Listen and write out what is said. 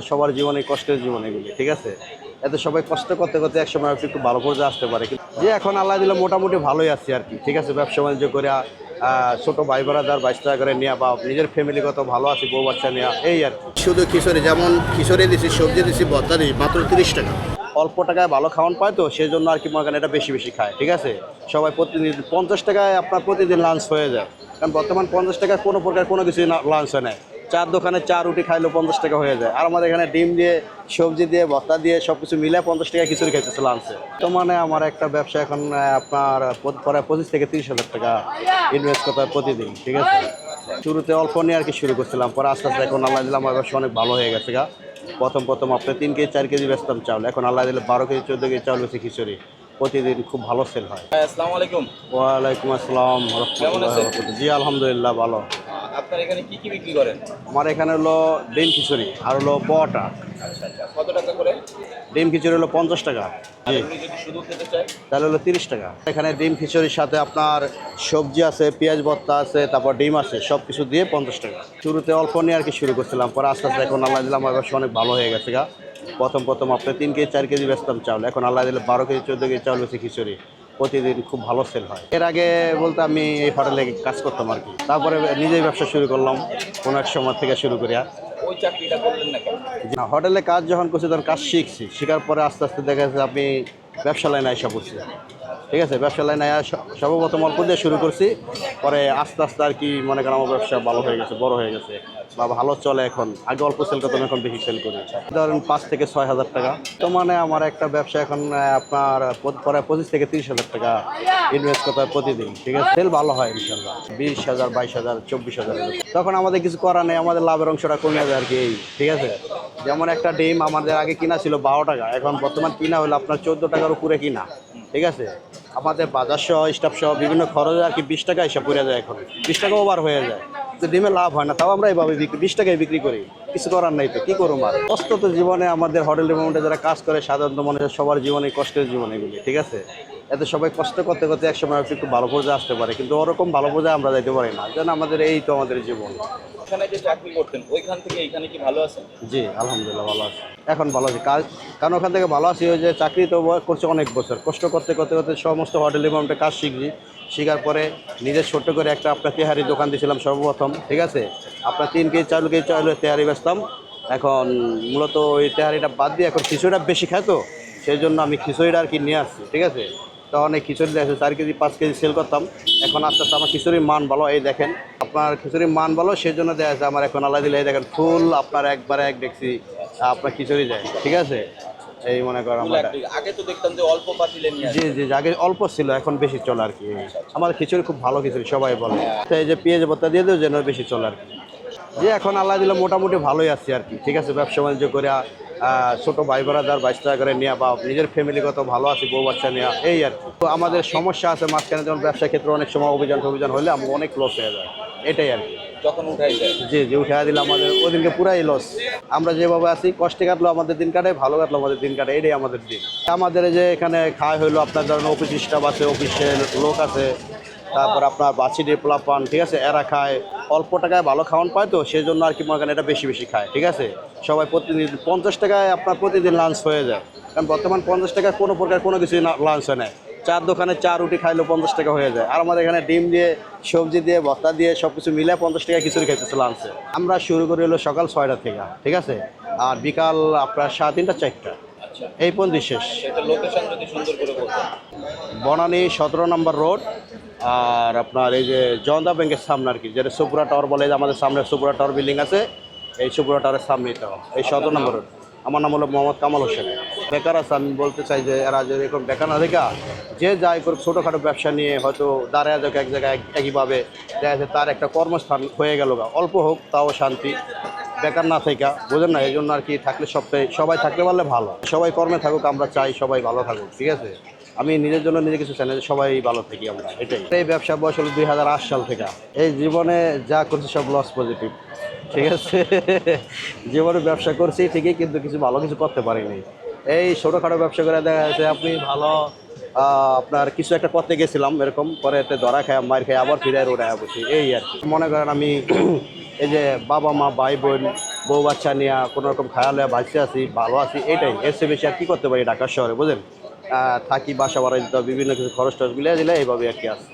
সবার জীবনে কষ্টের জীবন এগুলি ঠিক আছে? এতে সবাই কষ্ট করতে করতে একসময় হয়তো একটু ভালো পর্যায়ে আসতে পারে। যে এখন আল্লাহ দিলে মোটামুটি ভালোই আছি আর কি ঠিক আছে? ব্যবসা বাণিজ্য করে ছোট ভাই বোনাদার বাইশ টাকা করে নেওয়া বা নিজের ফ্যামিলিগত ভালো আছি বউ বাচ্চা নেওয়া এই আর কি। শুধু খিচুড়ি যেমন খিচুড়ি দিছি সবজি দিছি ভর্তা দিছি মাত্র তিরিশ টাকা। অল্প টাকায় ভালো খাওয়ান পায় তো সেই জন্য আর কি মনে করেন এটা বেশি বেশি খায় ঠিক আছে? সবাই প্রতিদিন পঞ্চাশ টাকায় আপনার প্রতিদিন লাঞ্চ হয়ে যায়। কারণ বর্তমান পঞ্চাশ টাকায় কোনো প্রকার কোনো কিছু লাঞ্চ হয় না। চার দোকানে চা রুটি খাইলেও পঞ্চাশ টাকা হয়ে যায়। আর আমাদের এখানে ডিম দিয়ে সবজি দিয়ে ভর্তা দিয়ে সব কিছু মিলে পঞ্চাশ টাকা খিচুড়ি খাইতেছে লাঞ্চে তো মানে আমার একটা ব্যবসা এখন আপনার প্রায় পঁচিশ থেকে তিরিশ হাজার টাকা ইনভেস্ট করতে হয় প্রতিদিন ঠিক আছে? শুরুতে অল্প নিয়ে আর কি শুরু করছিলাম পরে আস্তে আস্তে এখন আল্লাহ দিলাম আমার ব্যবসা অনেক ভালো হয়ে গেছে গা। প্রথম প্রথম আপনার তিন কেজি চার কেজি বেচতাম চাউল এখন আল্লাহ দিলে বারো কেজি চোদ্দ কেজি চাউল বেশি খিচুড়ি। প্রতিদিন খুব ভালো সেল হয়। আসসালামু আলাইকুম। ওয়ালাইকুম আসসালাম জি আলহামদুলিল্লাহ ভালো। আপনার এখানে কি কি বিক্রি করেন? আমার এখানে হলো ডিম খিচুড়ি আর হলো পটা আচ্ছা আচ্ছা। কত টাকা করে? ডিম খিচুড়ি হলো পঞ্চাশ টাকা। জি। যদি শুধু খেতে চান? তাহলে হলো তিরিশ টাকা। এখানে ডিম খিচুড়ির সাথে আপনার সবজি আছে পেঁয়াজ ভর্তা আছে তারপর ডিম আছে সব কিছু দিয়ে পঞ্চাশ টাকা। শুরুতে অল্প নিয়ে আর কি শুরু করছিলাম পরে আস্তে আস্তে এখন আল্লাহ দিলাম আমার ব্যবসা অনেক ভালো হয়ে গেছে গা। প্রথম প্রথম আপনার তিন কেজি চার কেজি বেচতাম চাউল। এখন আল্লাহ দিলে বারো কেজি চোদ্দ কেজি চাউল বেশি খিচুড়ি। প্রতিদিন খুব ভালো সেল হয়। এর আগে বলতে আমি এই হোটেলে কাজ করতাম আর কি। তারপরে নিজেই ব্যবসা শুরু করলাম, কোনো এক সময় থেকে শুরু করিয়া। ওই চাকরিটা করলেন না, হোটেলে কাজ যখন করছি তখন কাজ শিখছি। শেখার পরে আস্তে আস্তে দেখা যাচ্ছে আপনি ব্যবসা লাইনে এসে পড়ছি ঠিক আছে ব্যবসা লাইনে সর্বপ্রথম অল্প দিয়ে শুরু করছি। পরে আস্তে আস্তে আর কি মনে করেন আমার ব্যবসা ভালো হয়ে গেছে, বড় হয়ে গেছে বা ভালো চলে এখন। আগে অল্প সেল করতাম, এখন বেশি সেল করি। ধরেন পাঁচ থেকে ছয় হাজার টাকা। তো মানে আমার একটা ব্যবসা এখন আপনার প- প্রায় পঁচিশ থেকে তিরিশ হাজার টাকা ইনভেস্ট করতে হয় প্রতিদিন, ঠিক আছে? সেল ভালো হয় ইনশাল্লাহ বিশ হাজার, বাইশ হাজার, চব্বিশ হাজার তখন আমাদের কিছু করার নেই, আমাদের লাভের অংশটা কমে যায় আর কি এই, ঠিক আছে? যেমন একটা ডিম আমাদের আগে কিনা ছিল বারো টাকা, এখন বর্তমান কিনা হলো আপনার চোদ্দ টাকার উপরে কিনা, ঠিক আছে? আমাদের বাজার সহ স্টাফ সহ বিভিন্ন খরচ আর কি বিশ টাকা হিসাব করে যায় এখন। বিশ টাকা ওভার হয়ে যায়। তো ডিমে লাভ হয় না, তাও আমরা এইভাবে বিক্রি বিশ টাকায় বিক্রি করি। কিছু করার নাই তো, কী করুম আর? কষ্ট তো জীবনে আমাদের হোটেল ডিপার্টমেন্টে যারা কাজ করে সাধারণত মানুষের সবার জীবনে কষ্টের জীবন এগুলি, ঠিক আছে? এতে সবাই কষ্ট করতে করতে একসময় হয়তো একটু ভালো পর্যায়ে আসতে পারে কিন্তু ওরকম ভালো পর্যায়ে আমরা যাইতে পারি না। যেন আমাদের এই তো আমাদের জীবন। ওখানে যে চাকরি করতেন ওইখান থেকে এইখানে কি ভালো আছেন? জি আলহামদুলিল্লাহ ভালো আছি। এখন ভালো আছি। কাজ কারণ ওখান থেকে ভালো আছি ওই যে চাকরি তো করছে অনেক বছর। কষ্ট করতে করতে করতে সমস্ত হোটেল ডিপার্টমেন্টে কাজ শিখছি। শেখার পরে নিজের ছোট্ট করে একটা আপনার তেহারি দোকান দিয়েছিলাম সর্বপ্রথম ঠিক আছে? আপনার তিন কেজি চার কেজি চাউল তেহারি বেচতাম। এখন মূলত ওই তেহারিটা বাদ দিয়ে এখন খিচুড়িটা বেশি খায় তো সেই জন্য আমি খিচুড়িটা আর কি নিয়ে আসছি ঠিক আছে? তখন এই খিচুড়ি দেখে চার কেজি পাঁচ কেজি সেল করতাম। এখন আস্তে আস্তে আমার খিচুড়ির মান ভালো এই দেখেন। আপনার খিচুড়ির মান ভালো সেই জন্য দেখা যাচ্ছে আমার এখন আলাদা দিলে এই দেখেন ফুল আপনার একবারে এক দেখছি আপনার খিচুড়ি যায় ঠিক আছে? এই মনে করেন আমার আগে তো দেখতাম যে অল্প পাতিলে জি জি জি, আগে অল্প ছিল এখন বেশি চলে আর কি। আমার খিচুড়ি খুব ভালো খিচুড়ি সবাই বলে। তো এই যে পেঁয়াজ ভর্তা দিয়ে দিও যেন বেশি চলে আর কি। জি এখন আল্লাহ দিলে মোটামুটি ভালোই আছি আর কি। ঠিক আছে ব্যবসা বাণিজ্য করে ছোট ভাই বোনাদার বাইশ টাকা করে নেওয়া বা নিজের ফ্যামিলিগত ভালো আছি বউ বাচ্চা নেওয়া এই আর কি। তো আমাদের সমস্যা আছে মাঝখানে যেমন ব্যবসা ক্ষেত্রে অনেক সময় অভিযান অভিযান হলে আমার অনেক লস হয়ে যায়। এটাই আর কি। যখন উঠাই যায় জি জি উঠে দিলে আমাদের ওদিনকে পুরাই লস আমরা যেভাবে আছি কষ্টে কাটলো আমাদের দিন কাটে ভালো কাটলো আমাদের দিন কাটে এটাই আমাদের দিন। আমাদের যে এখানে খাওয়া হইল আপনার ধরেন অফিস স্টাফ আছে অফিসের লোক আছে তারপর আপনার বাচ্চিদের পোলাপান ঠিক আছে? এরা খায়। অল্প টাকায় ভালো খাওয়ান পায় তো সেই জন্য আর কি মনে করেন এটা বেশি বেশি খায় ঠিক আছে? সবাই প্রতিদিন পঞ্চাশ টাকায় আপনার প্রতিদিন লাঞ্চ হয়ে যায়। কারণ বর্তমান পঞ্চাশ টাকায় কোনো প্রকার কোনো কিছু লাঞ্চ হয় না। চার দোকানে চা রুটি খাইলেও পঞ্চাশ টাকা হয়ে যায়। আর আমাদের এখানে ডিম দিয়ে সবজি দিয়ে ভর্তা দিয়ে সব কিছু মিলে পঞ্চাশ টাকা খিচুড়ি খাইতেছে লাঞ্চে আমরা শুরু করি হলো সকাল ছয়টা থেকে ঠিক আছে? আর বিকাল আপনার সাড়ে তিনটা চারটা। আচ্ছা এই পর্যন্ত শেষ বলতেন। বনানী সতেরো নম্বর রোড। আর আপনার এই যে জয়ন্দা ব্যাংকের সামনে আর কি যেটা সুপুরা টাওয়ার বলে যে আমাদের সামনে সুপুরা টাওয়ার বিল্ডিং আছে এই সুপুরা টাওয়ারের সামনেই তো এই সতেরো নম্বর আমার নাম হলো মোহাম্মদ কামাল হোসেন। বেকার আছে আমি বলতে চাই যে এরা যে এরকম বেকার না দেখা যে যাই করুক ছোটোখাটো ব্যবসা নিয়ে হয়তো দাঁড়ায় যাক এক জায়গায় এক- একইভাবে দেখা যাচ্ছে তার একটা কর্মস্থান হয়ে গেল গা। অল্প হোক তাও শান্তি। বেকার না থাকা বোঝেন না এই জন্য আর কি থাকলে সবটাই সবাই থাকতে পারলে ভালো। সবাই কর্মে থাকুক আমরা চাই সবাই ভালো থাকুক ঠিক আছে? আমি নিজের জন্য নিজে কিছু চাই সবাই ভালো থাকি আমরা, এটাই। এই ব্যবসা বয়স হলো দুই হাজার আট সাল থেকে। এই জীবনে যা করছি সব লস পজিটিভ ঠিক আছে? জীবনে ব্যবসা করছি ঠিকই, কিন্তু কিছু ভালো কিছু করতে পারিনি। এই ছোটোখাটো ব্যবসা করে দেখা যাচ্ছে আপনি ভালো আপনার কিছু একটা করতে গেছিলাম এরকম, পরে এতে ধরা খায় মার খায় আবার ফিরে রোডে বসি, এই আর কি। মনে করেন আমি এই যে বাবা মা, ভাই বোন, বউ বাচ্চা নিয়ে কোনোরকম খায়ালে বাঁচতে আছি, ভালো আছি, এটাই। এর চেয়ে বেশি আর কি করতে পারি ঢাকা শহরে, বুঝলেন? থাকি, বাসা বাড়াই দিতে হবে, বিভিন্ন কিছু খরচ টরচ মিলিয়ে দিলে এইভাবে আর কি আছে।